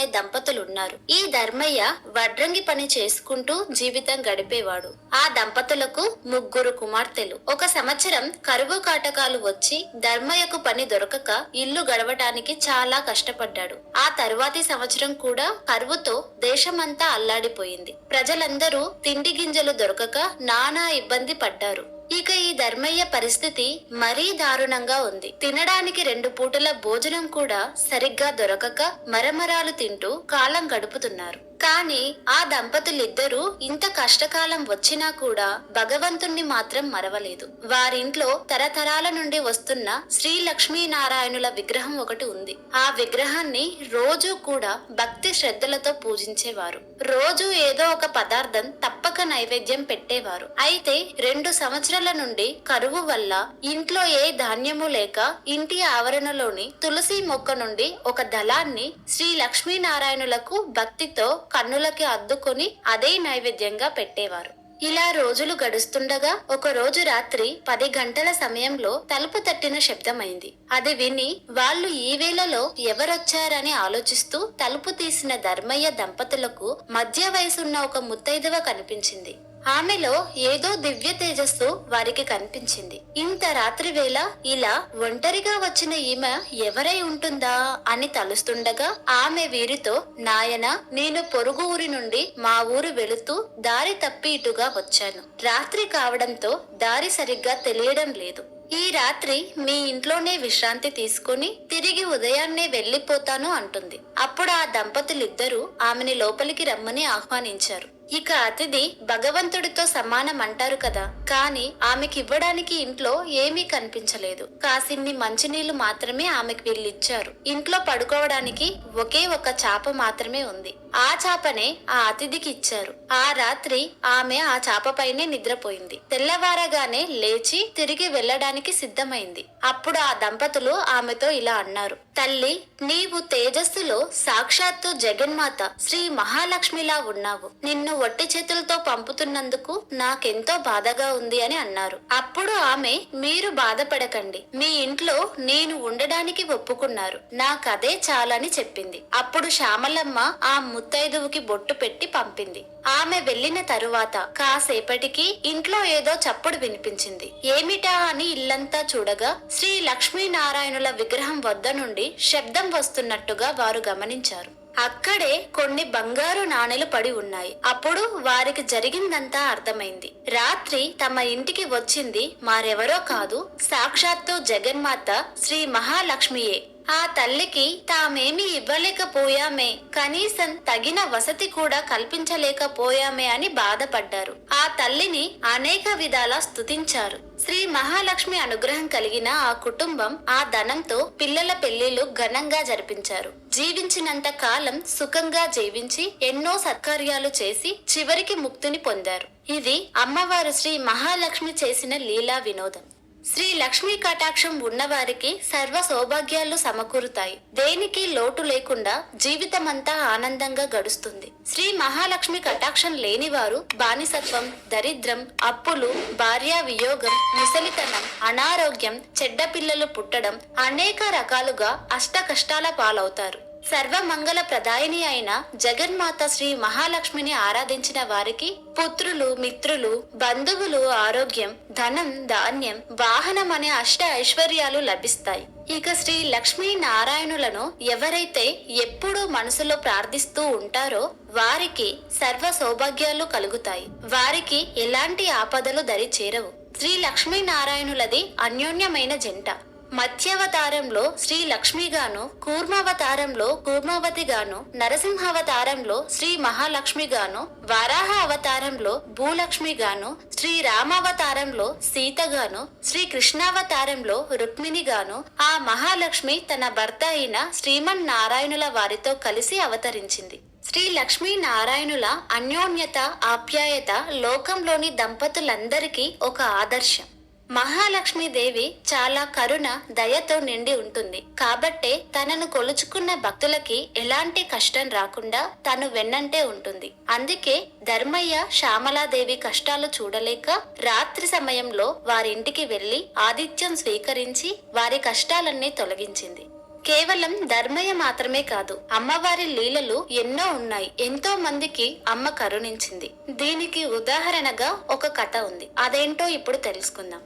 అనే దంపతులున్నారు. ఈ ధర్మయ్య వడ్రంగి పని చేసుకుంటూ జీవితం గడిపేవాడు. ఆ దంపతులకు ముగ్గురు కుమార్తెలు. ఒక సంవత్సరం కరువు కాటకాలు వచ్చి ధర్మయ్యకు పని దొరకక ఇల్లు గడవటానికి చాలా కష్టపడ్డాడు. ఆ తరువాతి సంవత్సరం కూడా కరువుతో దేశమంతా అల్లాడిపోయింది. ప్రజలందరూ తిండి గింజలు దొరకక నానా ఇబ్బంది పడ్డారు. ఇక ఈ ధర్మయ్య పరిస్థితి మరీ దారుణంగా ఉంది. తినడానికి రెండు పూటల భోజనం కూడా సరిగ్గా దొరకక మరమరాలు తింటూ కాలం గడుపుతున్నారు. కానీ ఆ దంపతులిద్దరూ ఇంత కష్టకాలం వచ్చినా కూడా భగవంతుణ్ణి మాత్రం మరవలేదు. వారింట్లో తరతరాల నుండి వస్తున్న శ్రీ లక్ష్మీనారాయణుల విగ్రహం ఒకటి ఉంది. ఆ విగ్రహాన్ని రోజు కూడా భక్తి శ్రద్ధలతో పూజించేవారు. రోజు ఏదో ఒక పదార్థం తప్పక నైవేద్యం పెట్టేవారు. అయితే రెండు సంవత్సరాల నుండి కరువు వల్ల ఇంట్లో ఏ ధాన్యము లేక ఇంటి ఆవరణలోని తులసి మొక్క నుండి ఒక దళాన్ని శ్రీ లక్ష్మీనారాయణులకు భక్తితో కన్నులకి అద్దుకొని అదే నైవేద్యంగా పెట్టేవారు. ఇలా రోజులు గడుస్తుండగా ఒక రోజు రాత్రి పది గంటల సమయంలో తలుపు తట్టిన శబ్దమైంది. అది విని వాళ్ళు ఈ వేళలో ఎవరొచ్చారని ఆలోచిస్తూ తలుపు తీసిన ధర్మయ్య దంపతులకు మధ్య వయసున్న ఒక ముత్తైదవ కనిపించింది. ఆమెలో ఏదో దివ్య తేజస్సు వారికి కనిపించింది. ఇంత రాత్రి వేళ ఇలా ఒంటరిగా వచ్చిన ఈమె ఎవరై ఉంటుందా అని తలుస్తుండగా ఆమె వీరితో నాయన నేను పొరుగు ఊరి నుండి మా ఊరు వెళుతూ దారి తప్పి ఇటుగా వచ్చాను. రాత్రి కావడంతో దారి సరిగ్గా తెలియడం లేదు. ఈ రాత్రి మీ ఇంట్లోనే విశ్రాంతి తీసుకుని తిరిగి ఉదయాన్నే వెళ్ళిపోతాను అంటుంది. అప్పుడు ఆ దంపతులిద్దరూ ఆమెని లోపలికి రమ్మని ఆహ్వానించారు. ఇక అతిథి భగవంతుడితో సమానం అంటారు కదా. కానీ ఆమెకి ఇవ్వడానికి ఇంట్లో ఏమీ కనిపించలేదు. కాసిన్ని మంచినీళ్ళు మాత్రమే ఆమెకు వీళ్ళిచ్చారు. ఇంట్లో పడుకోవడానికి ఒకే ఒక చాప మాత్రమే ఉంది. ఆ చాపనే ఆ అతిథికి ఇచ్చారు. ఆ రాత్రి ఆమె ఆ చాపపైనే నిద్రపోయింది. తెల్లవారగానే లేచి తిరిగి వెళ్ళడానికి సిద్ధమైంది. అప్పుడు ఆ దంపతులు ఆమెతో ఇలా అన్నారు. తల్లి నీవు తేజస్సులో సాక్షాత్తు జగన్మాత శ్రీ మహాలక్ష్మిలా ఉన్నావు. నిన్ను ఒట్టి చేతులతో పంపుతున్నందుకు నాకెంతో బాధగా ఉంది అని అన్నారు. అప్పుడు ఆమె మీరు బాధపడకండి. మీ ఇంట్లో నేను ఉండడానికి ఒప్పుకున్నారు. నాకదే చాలని చెప్పింది. అప్పుడు శ్యామలమ్మ ఆ ముత్తైదువుకి బొట్టు పెట్టి పంపింది. ఆమె వెళ్ళిన తరువాత కాసేపటికి ఇంట్లో ఏదో చప్పుడు వినిపించింది. ఏమిటా అని ఇల్లంతా చూడగా శ్రీ లక్ష్మీనారాయణుల విగ్రహం వద్ద నుండి శబ్దం వస్తున్నట్టుగా వారు గమనించారు. అక్కడే కొన్ని బంగారు నాణెలు పడి ఉన్నాయి. అప్పుడు వారికి జరిగిందంతా అర్థమైంది. రాత్రి తమ ఇంటికి వచ్చింది మారెవరో కాదు సాక్షాత్తు జగన్మాత శ్రీ మహాలక్ష్మియే. ఆ తల్లికి తామేమి ఇవ్వలేకపోయామే. కనీసం తగిన వసతి కూడా కల్పించలేకపోయామే అని బాధపడ్డారు. ఆ తల్లిని అనేక విధాలా స్తుతించారు. శ్రీ మహాలక్ష్మి అనుగ్రహం కలిగిన ఆ కుటుంబం ఆ ధనంతో పిల్లల పెళ్ళిళ్ళు ఘనంగా జరిపించారు. జీవించినంత కాలం సుఖంగా జీవించి ఎన్నో సత్కార్యాలు చేసి చివరికి ముక్తిని పొందారు. ఇది అమ్మవారు శ్రీ మహాలక్ష్మి చేసిన లీలా వినోదం. శ్రీ లక్ష్మీ కటాక్షం ఉన్నవారికి సర్వ సౌభాగ్యాలు సమకూరుతాయి. దేనికి లోటు లేకుండా జీవితమంతా ఆనందంగా గడుస్తుంది. శ్రీ మహాలక్ష్మి కటాక్షం లేనివారు బానిసత్వం దరిద్రం అప్పులు భార్యా వియోగం ముసలితనం అనారోగ్యం చెడ్డ పిల్లలు పుట్టడం అనేక రకాలుగా అష్ట కష్టాల పాలవుతారు. సర్వమంగళ ప్రదాయిని అయిన జగన్మాత శ్రీ మహాలక్ష్మిని ఆరాధించిన వారికి పుత్రులు మిత్రులు బంధువులు ఆరోగ్యం ధనం ధాన్యం వాహనం అనే అష్ట ఐశ్వర్యాలు లభిస్తాయి. ఇక శ్రీ లక్ష్మీ నారాయణులను ఎవరైతే ఎప్పుడూ మనసులో ప్రార్థిస్తూ ఉంటారో వారికి సర్వ సౌభాగ్యాలు కలుగుతాయి. వారికి ఎలాంటి ఆపదలు దరి చేరవు శ్రీ లక్ష్మీ నారాయణులది అన్యోన్యమైన జంట. మత్స్యావతారంలో శ్రీ లక్ష్మిగాను కూర్మావతారంలో కూర్మావతిగాను నరసింహావతారంలో శ్రీ మహాలక్ష్మిగాను వారాహ అవతారంలో భూలక్ష్మిగాను శ్రీ రామావతారంలో సీతగాను శ్రీ కృష్ణావతారంలో రుక్మిణిగాను ఆ మహాలక్ష్మి తన భర్త అయిన శ్రీమన్ నారాయణుల వారితో కలిసి అవతరించింది. శ్రీ లక్ష్మీ నారాయణుల అన్యోన్యత ఆప్యాయత లోకంలోని దంపతులందరికీ ఒక ఆదర్శం. మహాలక్ష్మీదేవి చాలా కరుణ దయతో నిండి ఉంటుంది. కాబట్టే తనను కొలుచుకున్న భక్తులకి ఎలాంటి కష్టం రాకుండా తను వెన్నంటే ఉంటుంది. అందుకే ధర్మయ్య శ్యామలాదేవి కష్టాలు చూడలేక రాత్రి సమయంలో వారింటికి వెళ్ళి ఆతిథ్యం స్వీకరించి వారి కష్టాలన్నీ తొలగించింది. కేవలం ధర్మయ్య మాత్రమే కాదు అమ్మవారి లీలలు ఎన్నో ఉన్నాయి. ఎంతో మందికి అమ్మ కరుణించింది. దీనికి ఉదాహరణగా ఒక కథ ఉంది. అదేంటో ఇప్పుడు తెలుసుకుందాం.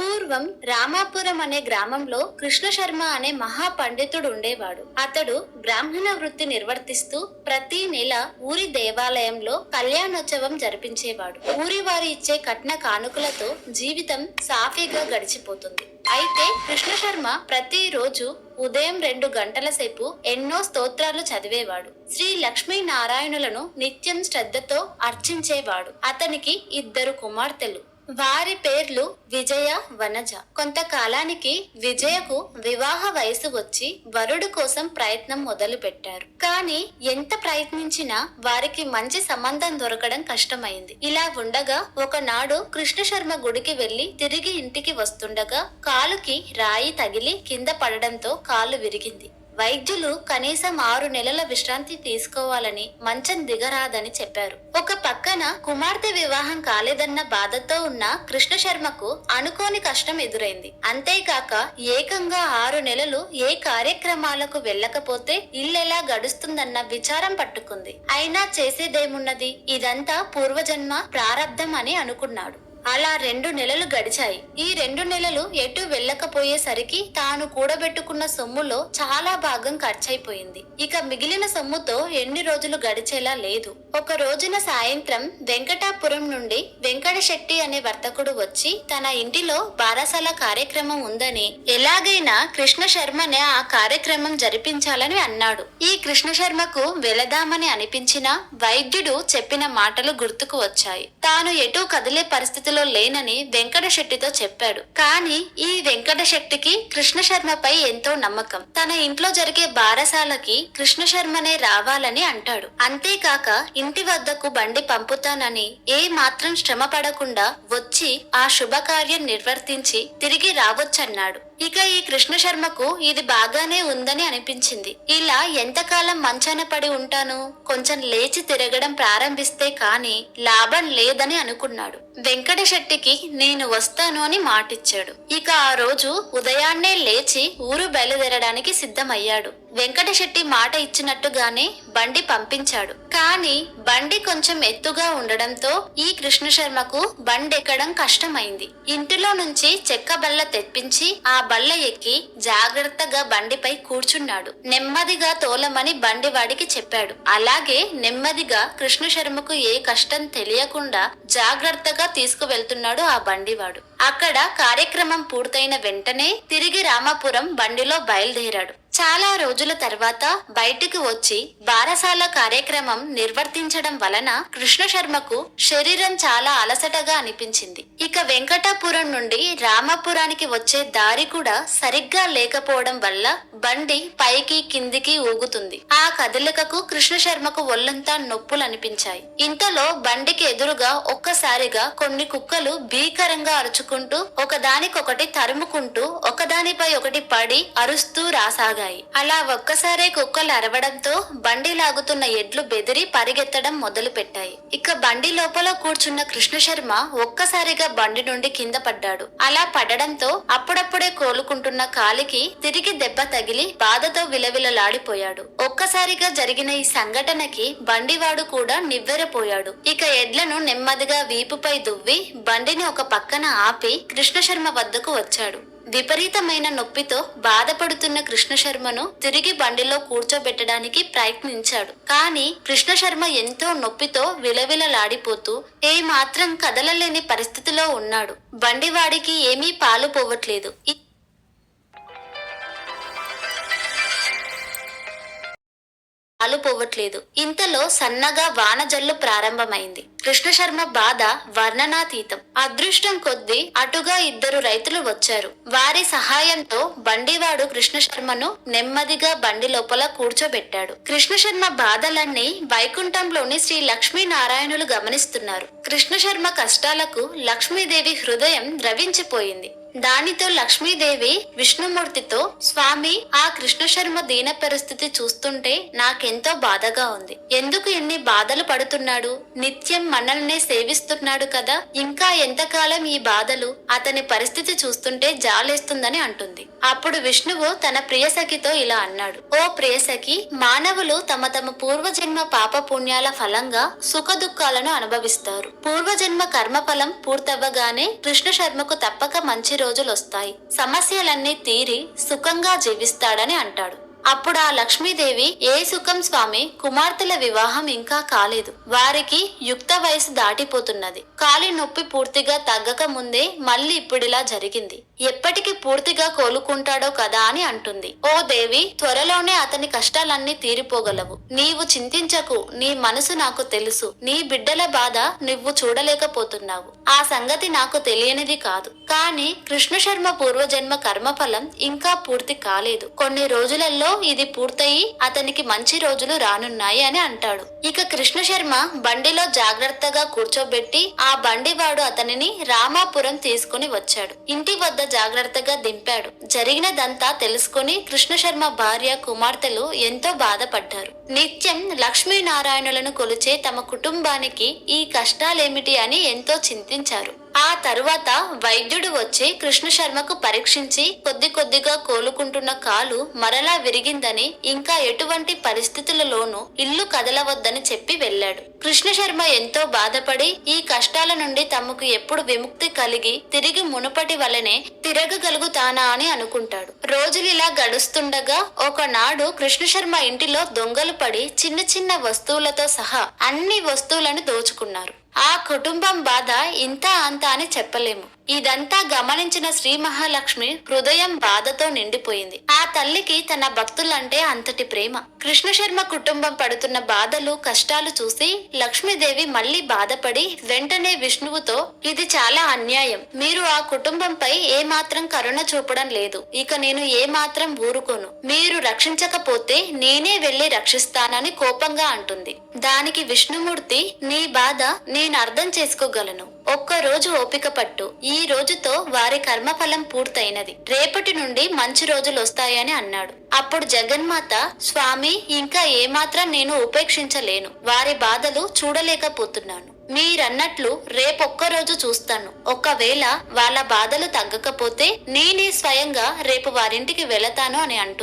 పూర్వం రామాపురం అనే గ్రామంలో కృష్ణ శర్మ అనే మహా పండితుడు ఉండేవాడు. అతడు బ్రాహ్మణ వృత్తి నిర్వర్తిస్తూ ప్రతి నెల ఊరి దేవాలయంలో కళ్యాణోత్సవం జరిపించేవాడు. ఊరి వారి ఇచ్చే కట్న కానుకలతో జీవితం సాఫీగా గడిచిపోతుంది. అయితే కృష్ణ శర్మ ప్రతిరోజు ఉదయం రెండు గంటల సేపు ఎన్నో స్తోత్రాలు చదివేవాడు. శ్రీ లక్ష్మీ నారాయణులను నిత్యం శ్రద్ధతో అర్చించేవాడు. అతనికి ఇద్దరు కుమార్తెలు. వారి పేర్లు విజయ వనజ. కొంతకాలానికి విజయకు వివాహ వయసు వచ్చి వరుడు కోసం ప్రయత్నం మొదలు పెట్టారు కానీ ఎంత ప్రయత్నించినా వారికి మంచి సంబంధం దొరకడం కష్టమైంది. ఇలా ఉండగా ఒకనాడు కృష్ణ శర్మ గుడికి వెళ్ళి తిరిగి ఇంటికి వస్తుండగా కాలుకి రాయి తగిలి కింద పడడంతో కాలు విరిగింది. వైద్యులు కనీసం ఆరు నెలల విశ్రాంతి తీసుకోవాలని మంచం దిగరాదని చెప్పారు. ఒక పక్కన కుమార్తె వివాహం కాలేదన్న బాధతో ఉన్న కృష్ణ శర్మకు అనుకోని కష్టం ఎదురైంది. అంతేకాక ఏకంగా ఆరు నెలలు ఏ కార్యక్రమాలకు వెళ్ళకపోతే ఇల్లెలా గడుస్తుందన్న విచారం పట్టుకుంది. అయినా చేసేదేమున్నది? ఇదంతా పూర్వజన్మ ప్రారంధం అని అనుకున్నాడు. అలా రెండు నెలలు గడిచాయి. ఈ రెండు నెలలు ఎటు వెళ్ళకపోయేసరికి తాను కూడబెట్టుకున్న సొమ్ములో చాలా భాగం ఖర్చయిపోయింది ఇక మిగిలిన సొమ్ముతో ఎన్ని రోజులు గడిచేలా లేదు. ఒక రోజున సాయంత్రం వెంకటాపురం నుండి వెంకట శెట్టి అనే వర్తకుడు వచ్చి తన ఇంటిలో బారసాల కార్యక్రమం ఉందని ఎలాగైనా కృష్ణ శర్మనే ఆ కార్యక్రమం జరిపించాలని అన్నాడు. ఈ కృష్ణ శర్మకు వెళదామని అనిపించినా వైద్యుడు చెప్పిన మాటలు గుర్తుకు వచ్చాయి. తాను ఎటూ కదిలే పరిస్థితులు లేనని వెంకట శెట్టితో చెప్పాడు. కానీ ఈ వెంకట శెట్టికి కృష్ణ శర్మపై ఎంతో నమ్మకం. తన ఇంట్లో జరిగే బారసాలకి కృష్ణ శర్మనే రావాలని అంటాడు. అంతేకాక ఇంటి వద్దకు బండి పంపుతానని ఏ మాత్రం శ్రమ పడకుండా వచ్చి ఆ శుభకార్యం నిర్వర్తించి తిరిగి రావచ్చన్నాడు. ఇక ఈ కృష్ణ శర్మకు ఇది బాగానే ఉందని అనిపించింది. ఇలా ఎంతకాలం మంచాన పడి ఉంటాను? కొంచెం లేచి తిరగడం ప్రారంభిస్తే కాని లాభం లేదని అనుకున్నాడు. వెంకట శెట్టికి నేను వస్తాను అని మాటిచ్చాడు. ఇక ఆ రోజు ఉదయాన్నే లేచి ఊరు బయలుదేరడానికి సిద్ధమయ్యాడు. వెంకటశెట్టి మాట ఇచ్చినట్టుగానే బండి పంపించాడు. కానీ బండి కొంచెం ఎత్తుగా ఉండడంతో ఈ కృష్ణ శర్మకు బండి ఎక్కడం కష్టమైంది. ఇంటిలో నుంచి చెక్క బల్ల తెప్పించి ఆ బల్ల ఎక్కి జాగ్రత్తగా బండిపై కూర్చున్నాడు. నెమ్మదిగా తోలమని బండి వాడికి చెప్పాడు. అలాగే నెమ్మదిగా కృష్ణ శర్మకు ఏ కష్టం తెలియకుండా జాగ్రత్తగా తీసుకువెళ్తున్నాడు ఆ బండివాడు. అక్కడ కార్యక్రమం పూర్తయిన వెంటనే తిరిగి రామాపురం బండిలో బయలుదేరాడు. చాలా రోజుల తర్వాత బయటికి వచ్చి బారసాల కార్యక్రమం నిర్వర్తించడం వలన కృష్ణ శర్మకు శరీరం చాలా అలసటగా అనిపించింది. ఇక వెంకటాపురం నుండి రామాపురానికి వచ్చే దారి కూడా సరిగ్గా లేకపోవడం వల్ల బండి పైకి కిందికి ఊగుతుంది. ఆ కదలికకు కృష్ణ శర్మకు ఒళ్ళంతా నొప్పులు అనిపించాయి ఇంతలో బండికి ఎదురుగా ఒక్కసారిగా కొన్ని కుక్కలు భీకరంగా అరుచుకుంటూ ఒకదానికొకటి తరుముకుంటూ ఒకదానిపై ఒకటి పడి అరుస్తూ రాసాగాయి. అలా ఒక్కసారే కుక్కలు అరవడంతో బండి లాగుతున్న ఎడ్లు బెదిరి పరిగెత్తడం మొదలు పెట్టాయి ఇక బండి లోపల కూర్చున్న కృష్ణ శర్మ ఒక్కసారిగా బండి నుండి కింద పడ్డాడు. అలా పడడంతో అప్పుడప్పుడే కోలుకుంటున్న కాలికి తిరిగి దెబ్బ తగిలి బాధతో విలవిలలాడిపోయాడు. ఒక్కసారిగా జరిగిన ఈ సంఘటనకి బండివాడు కూడా నివ్వెరపోయాడు. ఇక ఎడ్లను నెమ్మదిగా వీపుపై దువ్వి బండిని ఒక పక్కన ఆపి కృష్ణ శర్మ వద్దకు వచ్చాడు. విపరీతమైన నొప్పితో బాధపడుతున్న కృష్ణశర్మను తిరిగి బండిలో కూర్చోబెట్టడానికి ప్రయత్నించాడు. కానీ కృష్ణశర్మ ఎంతో నొప్పితో విలవిలలాడిపోతూ ఏ మాత్రం కదలలేని పరిస్థితిలో ఉన్నాడు. బండివాడికి ఏమీ పాలు పోవట్లేదు. ఈ పోవట్లేదు ఇంతలో సన్నగా వానజల్లు ప్రారంభమైంది. కృష్ణశర్మ బాధ వర్ణనాతీతం. అదృష్టం కొద్దీ అటుగా ఇద్దరు రైతులు వచ్చారు. వారి సహాయంతో బండివాడు కృష్ణశర్మను నెమ్మదిగా బండి లోపల కూర్చోబెట్టాడు. కృష్ణశర్మ బాధలన్నీ వైకుంఠంలోని శ్రీ లక్ష్మీనారాయణులు గమనిస్తున్నారు. కృష్ణశర్మ కష్టాలకు లక్ష్మీదేవి హృదయం ద్రవించిపోయింది. దానితో లక్ష్మీదేవి విష్ణుమూర్తితో స్వామి ఆ కృష్ణ శర్మ దీన పరిస్థితి చూస్తుంటే నాకెంతో బాధగా ఉంది. ఎందుకు ఎన్ని బాధలు పడుతున్నాడు? నిత్యం మనల్నే సేవిస్తున్నాడు కదా. ఇంకా ఎంతకాలం ఈ బాధలు? అతని పరిస్థితి చూస్తుంటే జాలేస్తుందని అంటుంది. అప్పుడు విష్ణువు తన ప్రియసఖితో ఇలా అన్నాడు. ఓ ప్రియసఖి మానవులు తమ తమ పూర్వజన్మ పాప పుణ్యాల ఫలంగా సుఖ దుఃఖాలను అనుభవిస్తారు. పూర్వజన్మ కర్మఫలం పూర్తవ్వగానే కృష్ణ శర్మకు తప్పక మంచి రోజులు వస్తాయి సమస్యలన్నీ తీరి సుఖంగా జీవిస్తాడని అంటాడు. అప్పుడు ఆ లక్ష్మీదేవి ఏ సుఖం స్వామి కుమార్తెల వివాహం ఇంకా కాలేదు. వారికి యుక్త వయసు దాటిపోతున్నది. కాలి నొప్పి పూర్తిగా తగ్గక ముందే మళ్ళీ ఇప్పుడిలా జరిగింది. ఎప్పటికి పూర్తిగా కోలుకుంటాడో కదా అని అంటుంది. ఓ దేవి త్వరలోనే అతని కష్టాలన్నీ తీరిపోగలవు. నీవు చింతించకు. నీ మనసు నాకు తెలుసు. నీ బిడ్డల బాధ నువ్వు చూడలేకపోతున్నావు. ఆ సంగతి నాకు తెలియనిది కాదు. కానీ కృష్ణ శర్మ పూర్వజన్మ కర్మఫలం ఇంకా పూర్తి కాలేదు. కొన్ని రోజులలో ఇది పూర్తయి అతనికి మంచి రోజులు రానున్నాయి అని అంటాడు. ఇక కృష్ణ శర్మ బండిలో జాగ్రత్తగా కూర్చోబెట్టి ఆ బండివాడు అతనిని రామాపురం తీసుకుని వచ్చాడు. ఇంటి వద్ద జాగ్రత్తగా దింపాడు. జరిగినదంతా తెలుసుకుని కృష్ణ శర్మ భార్య కుమార్తెలు ఎంతో బాధపడ్డారు. నిత్యం లక్ష్మీనారాయణులను కొలిచే తమ కుటుంబానికి ఈ కష్టాలేమిటి అని ఎంతో చింతించారు. ఆ తరువాత వైద్యుడు వచ్చి కృష్ణశర్మకు పరీక్షించి కొద్ది కొద్దిగా కోలుకుంటున్న కాలు మరలా విరిగిందని ఇంకా ఎటువంటి పరిస్థితులలోనూ ఇల్లు కదలవద్దని చెప్పి వెళ్ళాడు. కృష్ణశర్మ ఎంతో బాధపడి ఈ కష్టాల నుండి తమకు ఎప్పుడు విముక్తి కలిగి తిరిగి మునుపటి వలనే తిరగగలుగుతానా అని అనుకుంటాడు. రోజులు ఇలా గడుస్తుండగా ఒకనాడు కృష్ణశర్మ ఇంటిలో దొంగలు పడి చిన్న చిన్న వస్తువులతో సహా అన్ని వస్తువులను దోచుకున్నారు. ఆ కుటుంబం బాధ ఇంత అంత అని చెప్పలేము. ఇదంతా గమనించిన శ్రీ మహాలక్ష్మి హృదయం బాధతో నిండిపోయింది. ఆ తల్లికి తన భక్తులంటే అంతటి ప్రేమ. కృష్ణ శర్మ కుటుంబం పడుతున్న బాధలు కష్టాలు చూసి లక్ష్మీదేవి మళ్ళీ బాధపడి వెంటనే విష్ణువుతో ఇది చాలా అన్యాయం. మీరు ఆ కుటుంబంపై ఏమాత్రం కరుణ చూపడం లేదు. ఇక నేను ఏమాత్రం ఊరుకోను. మీరు రక్షించకపోతే నేనే వెళ్ళి రక్షిస్తానని కోపంగా అంటుంది. దానికి విష్ణుమూర్తి నీ బాధ నేను అర్థం చేసుకోగలను. ఒక్క రోజు ఓపిక పట్టు. ఈ రోజుతో వారి కర్మఫలం పూర్తయినది. రేపటి నుండి మంచి రోజులు వస్తాయని అన్నాడు. అప్పుడు జగన్మాత స్వామి ఇంకా ఏమాత్రం నేను ఉపేక్షించలేను. వారి బాధలు చూడలేకపోతున్నాను. మీరన్నట్లు రేపొక్కరోజు చూస్తాను. ఒకవేళ వాళ్ళ బాధలు తగ్గకపోతే నేనే స్వయంగా రేపు వారింటికి వెళతాను అని అంటు